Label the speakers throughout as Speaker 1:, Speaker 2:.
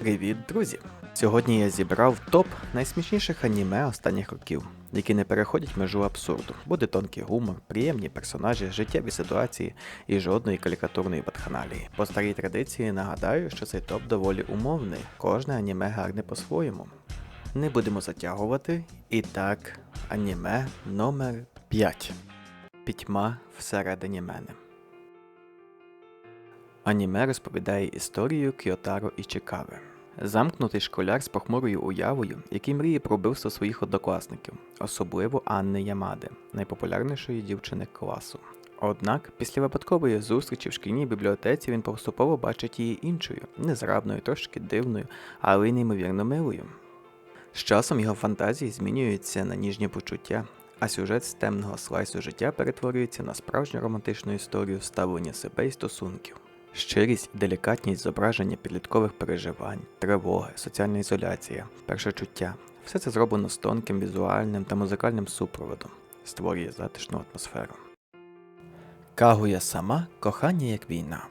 Speaker 1: Привіт, друзі! Сьогодні я зібрав топ найсмішніших аніме останніх років, які не переходять межу абсурду. Буде тонкий гумор, приємні персонажі, життєві ситуації і жодної карикатурної батханалії. По старій традиції нагадаю, що цей топ доволі умовний, кожне аніме гарне по-своєму. Не будемо затягувати. І так, аніме номер 5. Пітьма всередині мене. Аніме розповідає історію Кіотаро Ічикави. Замкнутий школяр з похмурою уявою, який мріє про вбивство своїх однокласників, особливо Анни Ямади, найпопулярнішої дівчини класу. Однак, після випадкової зустрічі в шкільній бібліотеці він поступово бачить її іншою, незграбною, трошки дивною, але й неймовірно милою. З часом його фантазії змінюються на ніжні почуття, а сюжет з темного слайсу життя перетворюється на справжню романтичну історію ставлення себе і стосунків. Щирість і делікатність зображення підліткових переживань, тривоги, соціальна ізоляція, першочуття все це зроблено з тонким візуальним та музикальним супроводом, створює затишну атмосферу. Кагуя сама кохання як війна.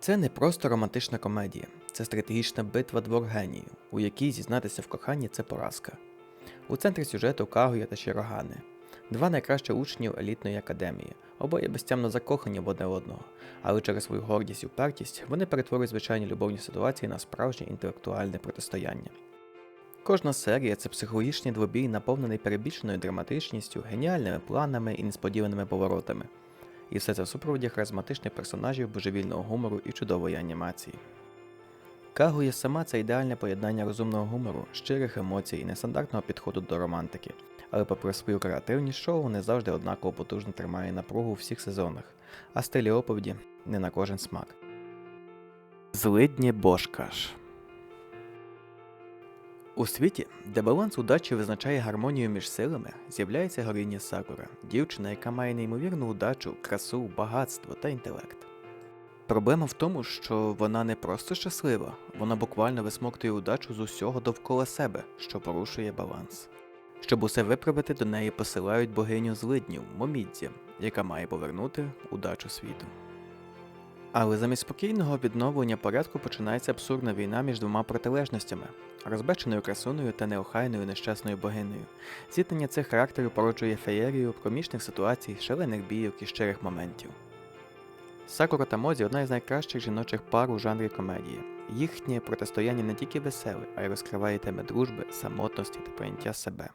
Speaker 1: Це не просто романтична комедія, це стратегічна битва двох геніїв, у якій зізнатися в коханні це поразка. У центрі сюжету Кагуя та Шірогани, два найкращі учнів елітної академії, обоє безтямно закохані в одне одного, але через свою гордість і упертість вони перетворюють звичайні любовні ситуації на справжнє інтелектуальне протистояння. Кожна серія це психологічний двобій, наповнений перебільшеною драматичністю, геніальними планами і несподіваними поворотами. І все це в супроводі харизматичних персонажів, божевільного гумору і чудової анімації. Кагуя сама це ідеальне поєднання розумного гумору, щирих емоцій і нестандартного підходу до романтики. Але попри свою креативність, шоу не завжди однаково потужно тримає напругу у всіх сезонах, а стилі оповіді не на кожен смак. Злидні Бошкаш У світі, де баланс удачі визначає гармонію між силами, з'являється героїня Сакура, дівчина, яка має неймовірну удачу, красу, багатство та інтелект. Проблема в тому, що вона не просто щаслива, вона буквально висмоктує удачу з усього довкола себе, що порушує баланс. Щоб усе виправити, до неї посилають богиню злиднів Момідзя, яка має повернути удачу світу. Але замість спокійного відновлення порядку починається абсурдна війна між двома протилежностями розбеченою красуною та неохайною нещасною богинею. Зіткнення цих характерів породжує феєрію комічних ситуацій, шалених бійок і щирих моментів. Сакура та Мозі одна із найкращих жіночих пар у жанрі комедії. Їхнє протистояння не тільки веселе, а й розкриває теми дружби, самотності та прийняття себе.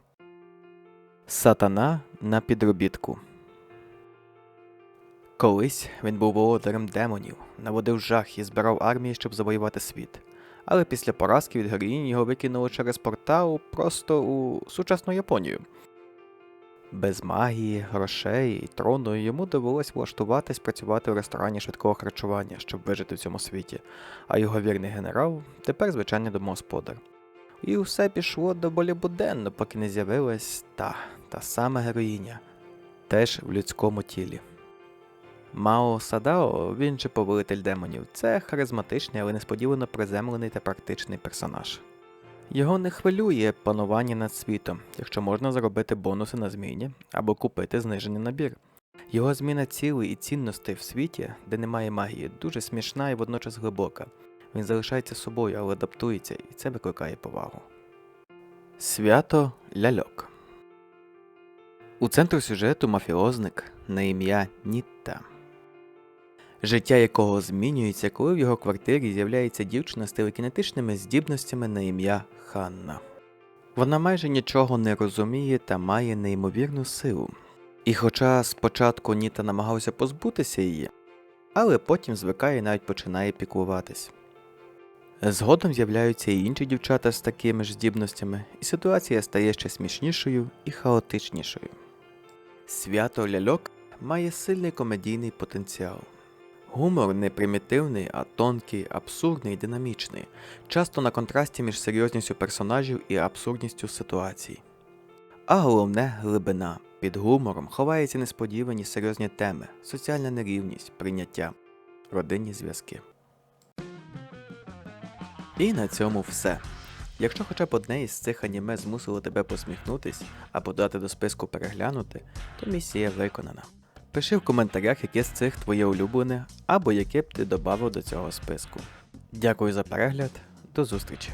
Speaker 1: Сатана на підробітку. Колись він був володарем демонів, наводив жах і збирав армії, щоб завоювати світ. Але після поразки від героїні його викинуло через портал просто у сучасну Японію. Без магії, грошей і трону йому довелось влаштуватись працювати в ресторані швидкого харчування, щоб вижити в цьому світі, а його вірний генерал тепер звичайний домогосподар. І все пішло доволі буденно, поки не з'явилась та, та сама героїня, теж в людському тілі. Мао Садао, він же повелитель демонів, це харизматичний, але несподівано приземлений та практичний персонаж. Його не хвилює панування над світом, якщо можна заробити бонуси на зміні або купити знижений набір. Його зміна цілей і цінностей в світі, де немає магії, дуже смішна і водночас глибока. Він залишається собою, але адаптується, і це викликає повагу. Свято ляльок. У центру сюжету мафіозник на ім'я Нітта. Життя якого змінюється, коли в його квартирі з'являється дівчина з телекінетичними здібностями на ім'я Ханна. Вона майже нічого не розуміє та має неймовірну силу. І хоча спочатку Ніта намагався позбутися її, але потім звикає і навіть починає піклуватись. Згодом з'являються і інші дівчата з такими ж здібностями, і ситуація стає ще смішнішою і хаотичнішою. Свято ляльок має сильний комедійний потенціал. Гумор не примітивний, а тонкий, абсурдний і динамічний, часто на контрасті між серйозністю персонажів і абсурдністю ситуацій. А головне глибина. Під гумором ховаються несподівані серйозні теми, соціальна нерівність, прийняття, родинні зв'язки. І на цьому все. Якщо хоча б одне із цих аніме змусило тебе посміхнутись або дати до списку переглянути, то місія виконана. Пиши в коментарях, яке з цих твоє улюблене, або яке б ти додав до цього списку. Дякую за перегляд, До зустрічі!